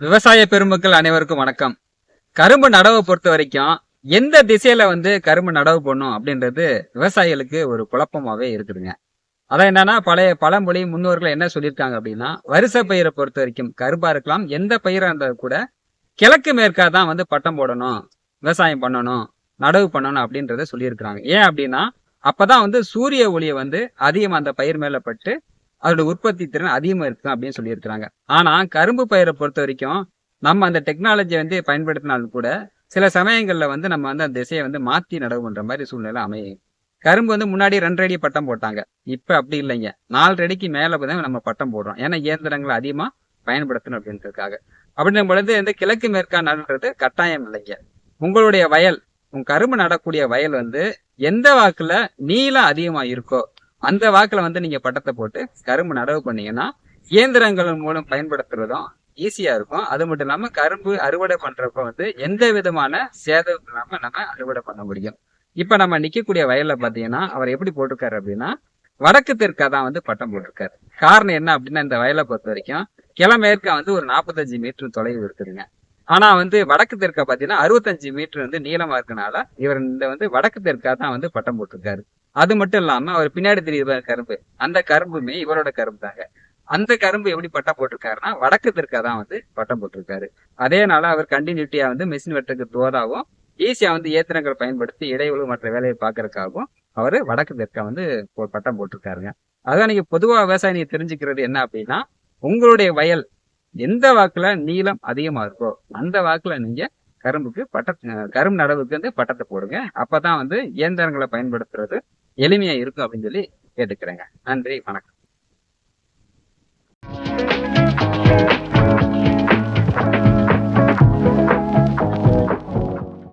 விவசாய பெருமக்கள் அனைவருக்கும் வணக்கம். கரும்பு நடவை பொறுத்த வரைக்கும் எந்த திசையில வந்து கரும்பு நடவு பண்ணும் அப்படின்றது விவசாயிகளுக்கு ஒரு குழப்பமாவே இருக்குதுங்க. அதான் என்னன்னா பழைய பழமொழி முன்னோர்கள் என்ன சொல்லியிருக்காங்க அப்படின்னா வருஷ பயிரை பொறுத்த வரைக்கும் கரும்பா இருக்கலாம் எந்த பயிரா இருந்தாலும் கூட கிழக்கு மேற்கா தான் வந்து பட்டம் போடணும் விவசாயம் பண்ணணும் நடவு பண்ணணும் அப்படின்றத சொல்லியிருக்கிறாங்க. ஏன் அப்படின்னா அப்பதான் வந்து சூரிய ஒளியை வந்து அதிகம் அந்த பயிர் மேல பட்டு அதோட உற்பத்தி திறன் அதிகமாக இருக்கும் அப்படின்னு சொல்லியிருக்கிறாங்க. ஆனால் கரும்பு பயிரை பொறுத்த வரைக்கும் நம்ம அந்த டெக்னாலஜி வந்து பயன்படுத்தினாலும் கூட சில சமயங்களில் வந்து நம்ம வந்து அந்த திசையை வந்து மாற்றி நடவு மாதிரி சூழ்நிலை அமையும். கரும்பு வந்து முன்னாடி ரெண்டு அடி பட்டம் போட்டாங்க. இப்போ அப்படி இல்லைங்க. நாலு அடிக்கு மேலே தான் நம்ம பட்டம் போடுறோம். ஏன்னா இயந்திரங்களை அதிகமாக பயன்படுத்தணும் அப்படின்றதுக்காக. அப்படின்னும் பொழுது இந்த கிழக்கு மேற்கா நடுன்றது கட்டாயம் இல்லைங்க. உங்களுடைய வயல் உங்க கரும்பு நடக்கூடிய வயல் வந்து எந்த வாக்குல நீளம் அதிகமாக இருக்கோ அந்த வாக்குல வந்து நீங்க பட்டத்தை போட்டு கரும்பு நடவு பண்ணீங்கன்னா இயந்திரங்கள் மூலம் பயன்படுத்துறதும் ஈஸியா இருக்கும். அது மட்டும் இல்லாம கரும்பு அறுவடை பண்றப்ப வந்து எந்த விதமான சேதம் இல்லாம நம்ம அறுவடை பண்ண முடியும். இப்ப நம்ம நிக்கக்கூடிய வயல்ல பாத்தீங்கன்னா அவர் எப்படி போட்டிருக்காரு அப்படின்னா வடக்கு தெற்கா தான் வந்து பட்டம் போட்டிருக்காரு. காரணம் என்ன அப்படின்னா இந்த வயலை பொறுத்த வரைக்கும் கிழமேற்கா வந்து ஒரு நாற்பத்தஞ்சு மீட்டர் தொலைவு இருக்குதுங்க. ஆனா வந்து வடக்கு தெற்கா பாத்தீங்கன்னா அறுபத்தஞ்சு மீட்டர் வந்து நீளமா இருக்கனால இவர் இந்த வந்து வடக்கு தெற்கா தான் வந்து பட்டம் போட்டிருக்காரு. அது மட்டும் இல்லாம அவர் பின்னாடி தெரியுது கரும்பு. அந்த கரும்புமே இவரோட கரும்பு தாங்க அந்த கரும்பு எப்படி பட்டம் போட்டிருக்காருன்னா வடக்கு தெற்கா தான் வந்து பட்டம் போட்டிருக்காரு. அதேனால அவர் கண்டினியூட்டியா வந்து மிஷின் வெட்டுக்கு தோதாவும் ஈஸியா வந்து ஏத்திரங்களை பயன்படுத்தி இடைவெளி மற்ற வேலையை பார்க்கறதுக்காகவும் அவரு வடக்கு தெற்கா வந்து போ- பட்டம் போட்டிருக்காருங்க. அதான் நீங்க பொதுவா விவசாயம் நீங்க தெரிஞ்சுக்கிறது என்ன அப்படின்னா உங்களுடைய வயல் எந்த வாக்குல நீளம் அதிகமா இருக்கோ அந்த வாக்குல நீங்க கரும்புக்கு பட்ட கரும்பு நடவுக்கு வந்து பட்டத்தை போடுங்க. அப்பதான் வந்து இயந்திரங்களை பயன்படுத்துறது எளிமையா இருக்கும் அப்படின்னு சொல்லி கேட்டுக்கிறேங்க. நன்றி வணக்கம்.